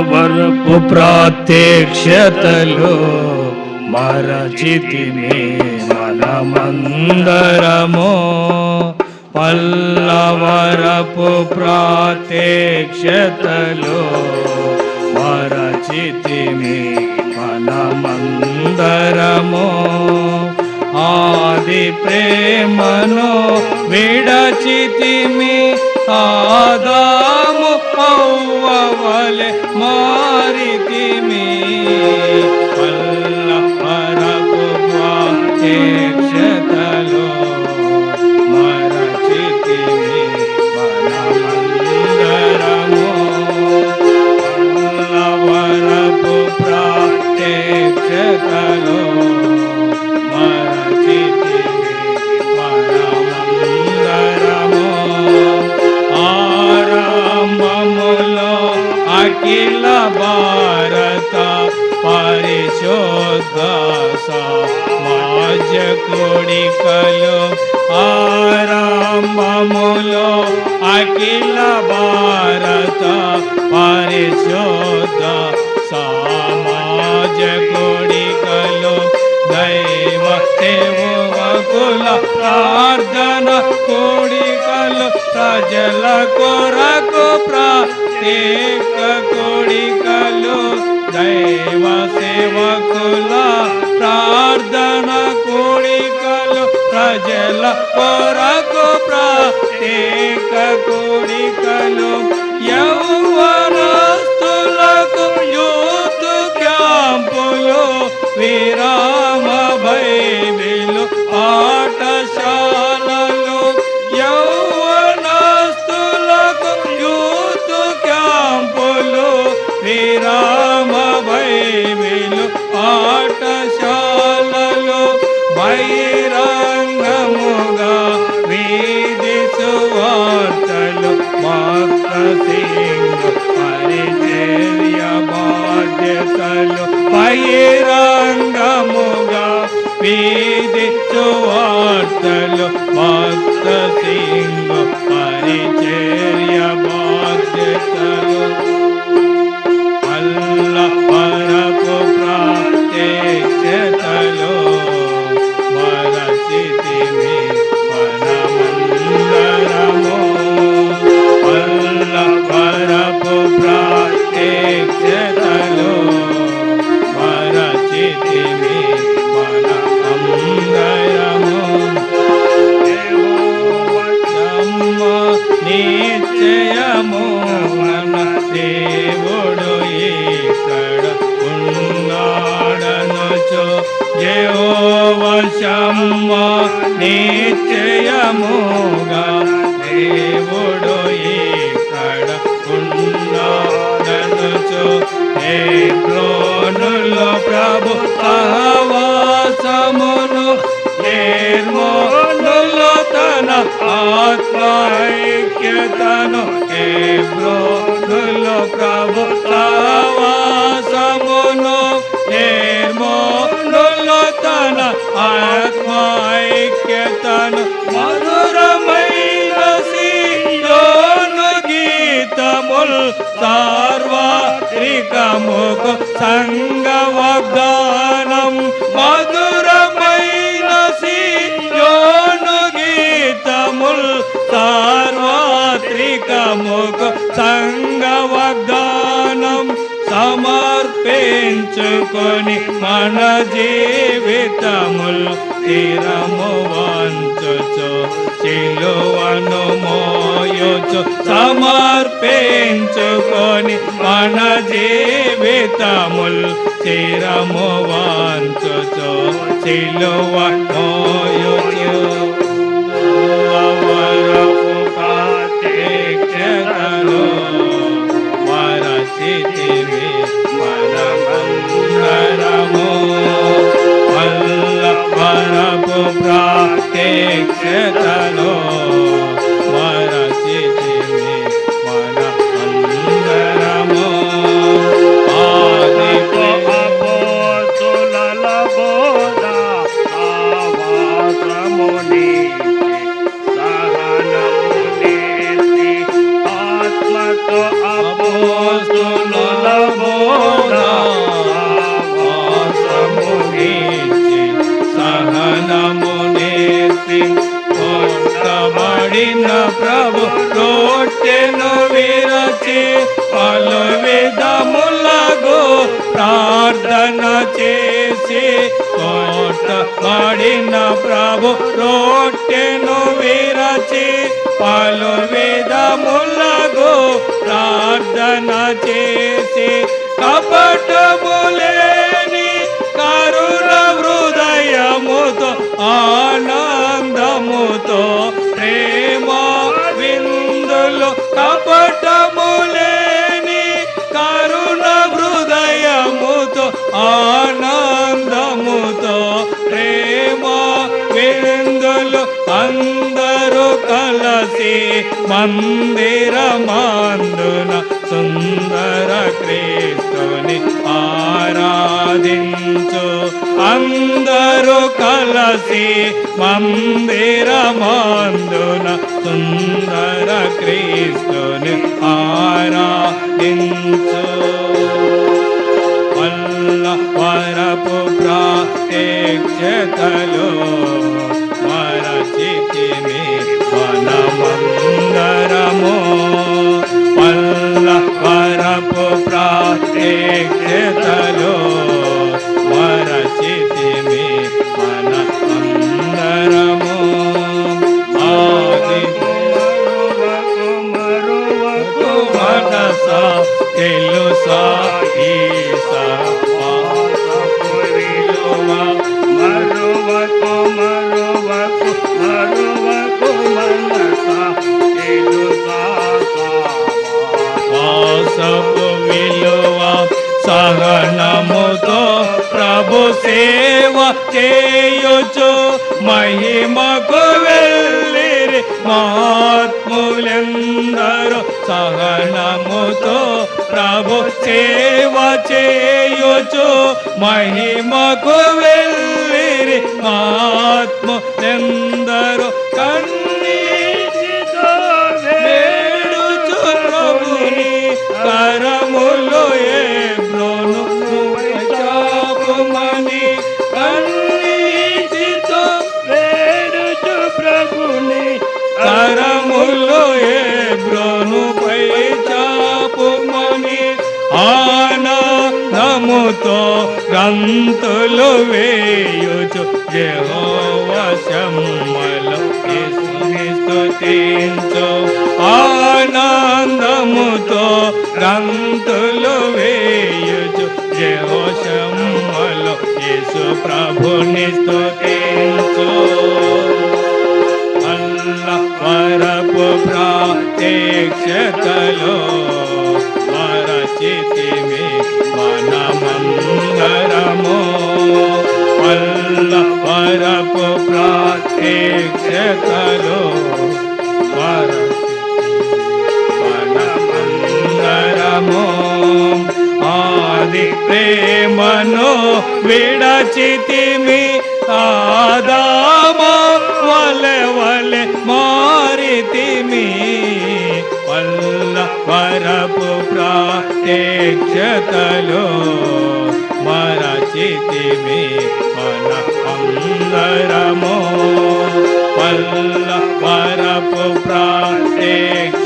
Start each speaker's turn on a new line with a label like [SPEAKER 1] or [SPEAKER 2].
[SPEAKER 1] వరపు ప్రాత్యక్షతలో మరచితిమి మనమందరము. పల్లవరపు ప్రాత్యక్షతలో మరచితిమి మనమందరము. ఆది ప్రేమను విడచితిమి ఆదా वाले मारी मा అఖిల భారత పరిశోధ సమాజ కోడికలు ఆరంభములో అఖిల భారత పరిశోధ సమాజ కోడికలు దైవ సేవకుల ప్రార్థన కోడికలు ప్రజల కొరకు ప్రత్యేక కోడికలు దైవ సేవకుల ప్రార్థన కోడికలు ప్రజల కొరకు सिंह हरिवाद भये జయోవశమ్మ నిత్యయముగా దేవుడు ఇక్కడ ఉన్నాడనుచు హేబ్రోనులో ప్రభు సహవాసమును నిర్మోనులో తన ఆత్మైక్యతను ఏ హేబ్రోనులో ప్రభు తన ఆత్మైక్యతను మధురమైన సీయోను గీతముల్ సార్వత్రికముకు సంగ వాగ్దానం మధురమైన సీయోను గీతముల్ సార్వత్రికముకు సంగ వాగ్దానం పెంచుకొని మన జీవితములు తీరము వంచుచు సిలువను మోయుచు సమర్పించుకొని మన జీవితములు తీరము వంచుచు సిలువ ప్రభు రొట్టెను విరచి పలు విధములగు ప్రార్థన చేసి కోట కొట్టబడిన ప్రభు రొట్టెను విరచి పలు విధములగు ప్రార్థన చేసి కపటములేని కరుణ హృదయముతో ఆ అందరూ కలసి మందిరమాందున సుందర క్రీస్తుని ఆరాధించు. అందరూ కలసి మందిరమాందున సుందర క్రీస్తుని ఆ ప్రాత్యక్షతలో సేవ చేయుచు మహిమకు వెళ్ళిరి. మహాత్ములెందరూ సహనముతో ప్రభు సేవ చేయుచు మహిమకు వెళ్ళిరి. మహాత్ములెందరూ కరములు ఏ బ్రోనుపై చాపుమని ఆనందముతో గంతులు వేయుచు జహోవశమ్మలో స్తుతించు. ఆనందముతో గంతులు వేయుచు జహోషమ్మలో యేసు ప్రభుని స్తుతించు. ప్రాత్యక్షతలో మరచితిమి మనమందరము. పరపు ప్రత్యక్షతలో ప్రాత్యక్షతలో మనమందరము. ఆది ప్రేమను విడచితిమి ఆదామ. వలె వలె మారితిమి. వల్ల వరపు ప్రాక్షతలో మరచితిమి మన అందరము. వల్ల వరపు ప్రాక్ష